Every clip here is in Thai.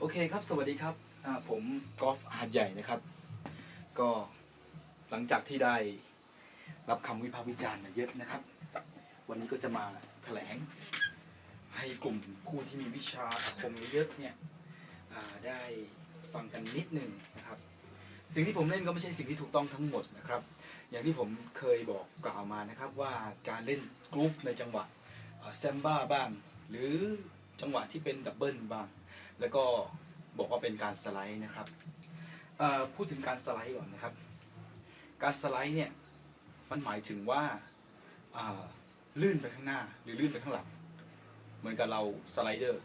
โอเคครับ สวัสดีครับผมกอล์ฟหาดใหญ่นะครับ ก็หลังจากที่ได้รับคำวิพากษ์วิจารณ์มาเยอะนะครับ วันนี้ก็จะมาแถลง ให้กลุ่มผู้ที่มีวิชาอาคมเยอะเนี่ยได้ฟังกันนิดหนึ่งนะครับ สิ่งที่ผมเล่นก็ไม่ใช่สิ่งที่ถูกต้องทั้งหมดนะครับ อย่างที่ผมเคยบอกกล่าวมานะครับว่าการเล่นกรุ๊ปในจังหวะแซมบ้าบ้าง หรือจังหวะที่เป็นดับเบิลบ้าง แล้วก็บอกว่าเป็นการสไลด์นะครับพูดถึงการสไลด์ก่อนนะครับ การสไลด์เนี่ยมันหมายถึงว่าลื่นไปข้างหน้าหรือลื่นไปข้างหลัง เหมือนกับเราสไลเดอร์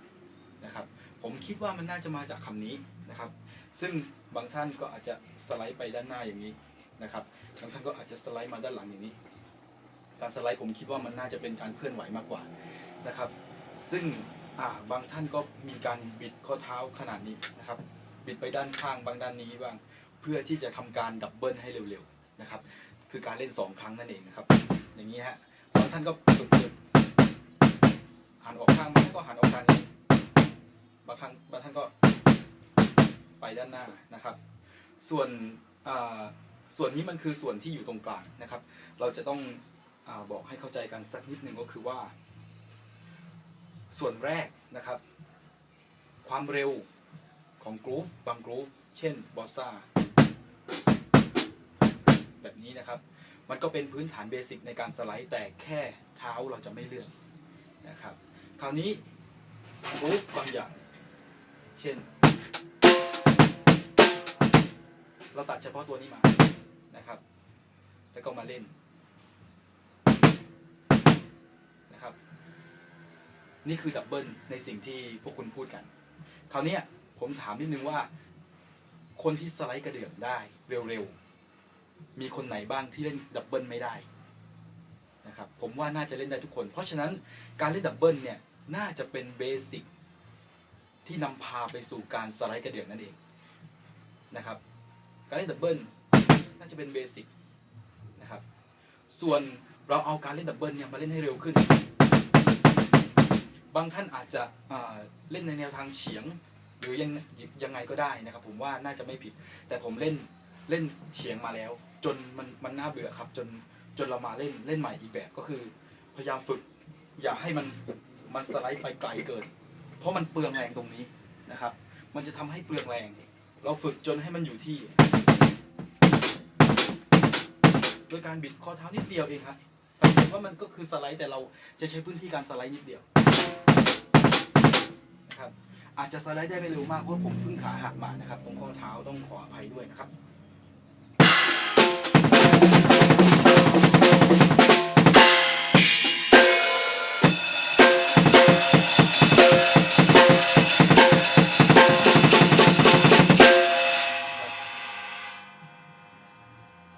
นะครับ ผมคิดว่ามันน่าจะมาจากคำนี้นะครับ ซึ่งบางท่านก็อาจจะสไลด์ไปด้านหน้าอย่างนี้นะครับ บางท่านก็อาจจะสไลด์มาด้านหลังอย่างนี้ การสไลด์ผมคิดว่ามันน่าจะเป็นการเคลื่อนไหวมากกว่านะครับ ซึ่ง บางท่านก็มีการบิดข้อเท้าขนาดนี้นะครับ บิดไปด้านข้างบางด้านนี้บ้าง เพื่อที่จะทำการดับเบิลให้เร็วๆนะครับ คือการเล่นสองครั้งนั่นเองนะครับ อย่างนี้ฮะบางท่านก็ฝึกฝึกหันออกข้างบางท่านก็หันออกทางนี้บางครั้งบางท่านก็ไปด้านหน้านะครับ ส่วนอ่าส่วนนี้มันคือส่วนที่อยู่ตรงกลางนะครับ เราจะต้องอบอกให้เข้าใจกันสักนิดหนึ่งก็คือว่า ส่วนแรกนะครับ ความเร็วของกรูฟบางกรูฟเช่นบอสซาแบบนี้นะครับ มันก็เป็นพื้นฐานเบสิกในการสไลด์แต่แค่เท้าเราจะไม่เลื่อนนะครับ คราวนี้กรูฟบางอย่าง เช่น เราตัดเฉพาะตัวนี้มานะครับ แล้วก็มาเล่น นี่คือดับเบิลในสิ่งที่พวกคุณพูดกัน คราวนี้ผมถามนิดนึงว่า คนที่สไลด์กระเดื่องได้เร็วๆ มีคนไหนบ้างที่เล่นดับเบิลไม่ได้นะครับผมว่าน่าจะเล่นได้ทุกคน เพราะฉะนั้นการเล่นดับเบิลเนี่ยน่าจะเป็นเบสิกที่นำพาไปสู่การสไลด์กระเดื่องนั่นเองนะครับการเล่นดับเบิลน่าจะเป็นเบสิกนะครับส่วนเราเอาการเล่นดับเบิลเนี่ยมาเล่นให้เร็วขึ้น บางท่านอาจจะเล่นในแนวทางเฉียง หรือยังยังไงก็ได้นะครับ ผมว่าน่าจะไม่ผิด แต่ผมเล่นเล่นเฉียงมาแล้ว จนมันมันน่าเบื่อครับ จนจนเรามาเล่นเล่นใหม่อีกแบบก็คือ พยายามฝึก อย่าให้มันมันสไลด์ไปไกลเกิน เพราะมันเปลืองแรงตรงนี้นะครับ มันจะทำให้เปลืองแรง เราฝึกจนให้มันอยู่ที่ โดยการบิดข้อเท้านิดเดียวเองครับสังเกตว่ามันก็คือสไลด์แต่เราจะใช้พื้นที่การสไลด์นิดเดียว นะครับอาจจะสไลด์ได้ไม่เร็วมากเพราะผมเพิ่งขาหักมานะครับ ตรงข้อเท้าต้องขออภัยด้วยนะครับ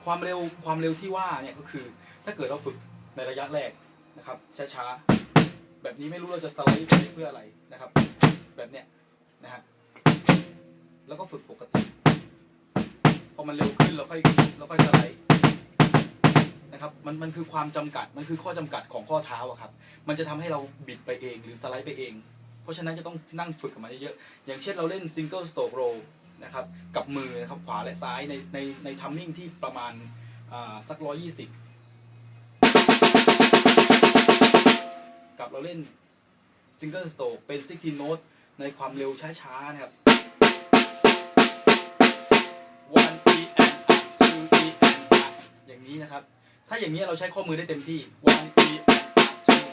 ความเร็วความเร็วที่ว่าเนี่ยก็คือถ้าเกิดเราฝึกในระยะแรกนะครับช้าๆ แบบนี้ไม่รู้เราจะสไลด์ไปเพื่ออะไรนะครับ แบบเนี้ยนะฮะแล้วก็ฝึกปกติพอมันเร็วขึ้นเราค่อยเราค่อยสไลด์นะครับมันมันคือความจำกัดมันคือข้อจำกัดของข้อเท้าอะครับ มันจะทำให้เราบิดไปเองหรือสไลด์ไปเอง เพราะฉะนั้นจะต้องนั่งฝึกกับมันเยอะๆอย่างเช่นเราเล่นซิงเกิลสโต e โรนะครับกับมือนะครับขวาและซ้ายในในในทัมมิ่งที่ประมาณอ่าสักร้อยยี่สิบ เราเล่นซิงเกิลสโต e เป็น16โน้ตในความเร็วช้าๆนะครับ one e and up two e and up อย่างนี้นะครับ ถ้าอย่างนี้เราใช้ข้อมือได้เต็มที่ one e and up two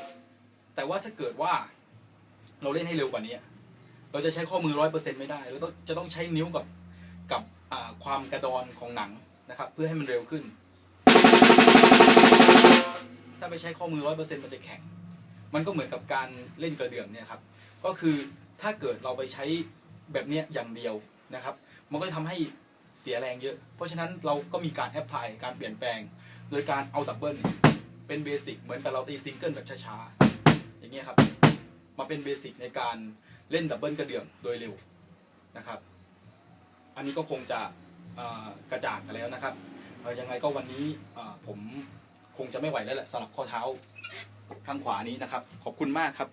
แต่ว่าถ้าเกิดว่าเราเล่นให้เร็วกว่านี้ เราจะใช้ข้อมือร้อยเปอร์เซ็นต์ไม่ได้เราต้องจะต้องใช้นิ้วกับกับความกระดอนของหนังนะครับ เพื่อให้มันเร็วขึ้น ถ้าไปใช้ข้อมือร้อยเปอร์เซ็นต์มันจะแข็ง มันก็เหมือนกับการเล่นกระเดื่องเนี่ยครับ ก็คือถ้าเกิดเราไปใช้แบบเนี้ยอย่างเดียวนะครับ มันก็จะทำให้เสียแรงเยอะ เพราะฉะนั้นเราก็มีการแอพพลายการเปลี่ยนแปลง โดยการเอาดับเบิลเป็นเบสิกเหมือนกับเราตีซิงเกิลแบบช้าๆอย่างเงี้ยครับ มาเป็นเบสิกในการเล่นดับเบิลกระเดื่องโดยเร็วนะครับ อันนี้ก็คงจะกระจ่างกันแล้วนะครับยังไงก็วันนี้ผมคงจะไม่ไหวแล้วแหละสำหรับข้อเท้า ทางขวานี้นะครับ ขอบคุณมากครับ